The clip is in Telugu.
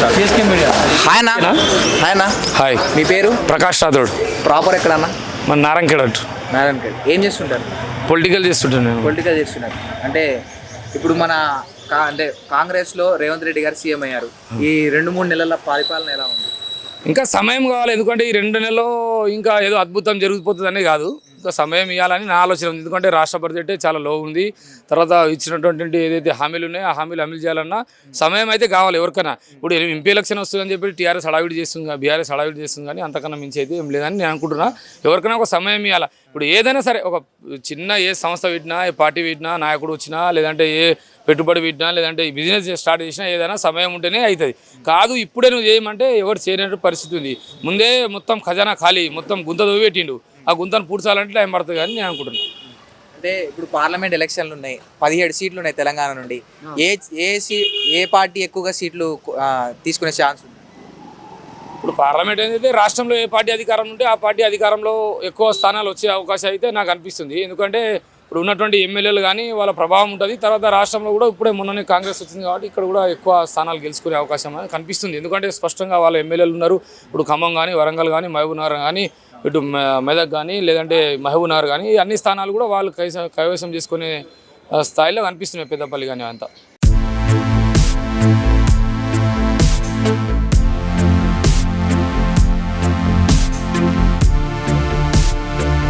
హాయ్ అన్న హాయ్ అన్న హాయ్ మీ పేరు? ప్రకాష్ రాథోడ్. ప్రాపర్ ఎక్కడన్నా? మన నారాయణఖేడ్ నారాయణఖేడ్. ఏం చేస్తుంటారు? పొలిటికల్ చేస్తుంటాను నేను. పొలిటికల్ చేస్తున్నారు. అంటే ఇప్పుడు మన కా అంటే కాంగ్రెస్లో రేవంత్ రెడ్డి గారు సీఎం అయ్యారు. ఈ రెండు మూడు నెలల పరిపాలన ఎలా ఉంది? ఇంకా సమయం కావాలి. ఎందుకంటే ఈ రెండు నెలల్లో ఇంకా ఏదో అద్భుతం జరిగిపోతుందని కాదు. సమయం ఇవ్వాలని నా ఆలోచన ఉంది. ఎందుకంటే రాష్ట్ర బడ్జెట్ చాలా లో ఉంది. తర్వాత ఇచ్చినటువంటి ఏదైతే హామీలు ఉన్నాయో ఆ హామీలు అమలు చేయాలన్నా సమయం అయితే కావాలి ఎవరికైనా. ఇప్పుడు ఎంపీ ఎలక్షన్ వస్తుందని చెప్పి టీఆర్ఎస్ హడావిడి చేస్తుంది బీఆర్ఎస్ హడావిడి చేస్తుంది కానీ అంతకన్నా మించి అయితే ఏం లేదని నేను అనుకుంటున్నా. ఎవరికైనా ఒక సమయం ఇవ్వాలి? ఇప్పుడు ఏదైనా సరే ఒక చిన్న ఏ సంస్థ పెట్టినా ఏ పార్టీ పెట్టినా నాయకుడు వచ్చినా లేదంటే ఏ పెట్టుబడి పెట్టినా లేదంటే బిజినెస్ స్టార్ట్ చేసినా ఏదైనా సమయం ఉంటేనే అవుతుంది కాదు ఇప్పుడే నువ్వు చేయమంటే ఎవరు చేయనట్టు పరిస్థితి ఉంది. ముందే మొత్తం ఖజానా ఖాళీ మొత్తం గుంత దొవ్వి పెట్టిండు. ఆ గుంతను పూడ్చాలంటే టైం పడుతుంది అని నేను అనుకుంటున్నాను అంటే ఇప్పుడు పార్లమెంట్ ఎలక్షన్లు ఉన్నాయి పదిహేడు సీట్లు ఉన్నాయి తెలంగాణ నుండి. ఏ ఏ సీ ఏ పార్టీ ఎక్కువగా సీట్లు తీసుకునే ఛాన్స్ ఉంది? ఇప్పుడు పార్లమెంట్ ఏంటంటే రాష్ట్రంలో ఏ పార్టీ అధికారం ఉంటే ఆ పార్టీ అధికారంలో ఎక్కువ స్థానాలు వచ్చే అవకాశం అయితే నాకు అనిపిస్తుంది. ఎందుకంటే ఇప్పుడు ఉన్నటువంటి ఎమ్మెల్యేలు కానీ వాళ్ళ ప్రభావం ఉంటుంది. తర్వాత రాష్ట్రంలో కూడా ఇప్పుడే మొన్ననే కాంగ్రెస్ వచ్చింది కాబట్టి ఇక్కడ కూడా ఎక్కువ స్థానాలు గెలుచుకునే అవకాశం అనేది కనిపిస్తుంది. ఎందుకంటే స్పష్టంగా వాళ్ళ ఎమ్మెల్యేలు ఉన్నారు. ఇప్పుడు ఖమ్మం కానీ వరంగల్ కానీ మహబూబ్నగర్ కానీ ఇటు మెదక్ కానీ లేదంటే మహబూబ్నగర్ కానీ అన్ని స్థానాలు కూడా వాళ్ళు కైవసం చేసుకునే స్థాయిలో కనిపిస్తున్నాయి పెద్దపల్లి కానీ అంతా.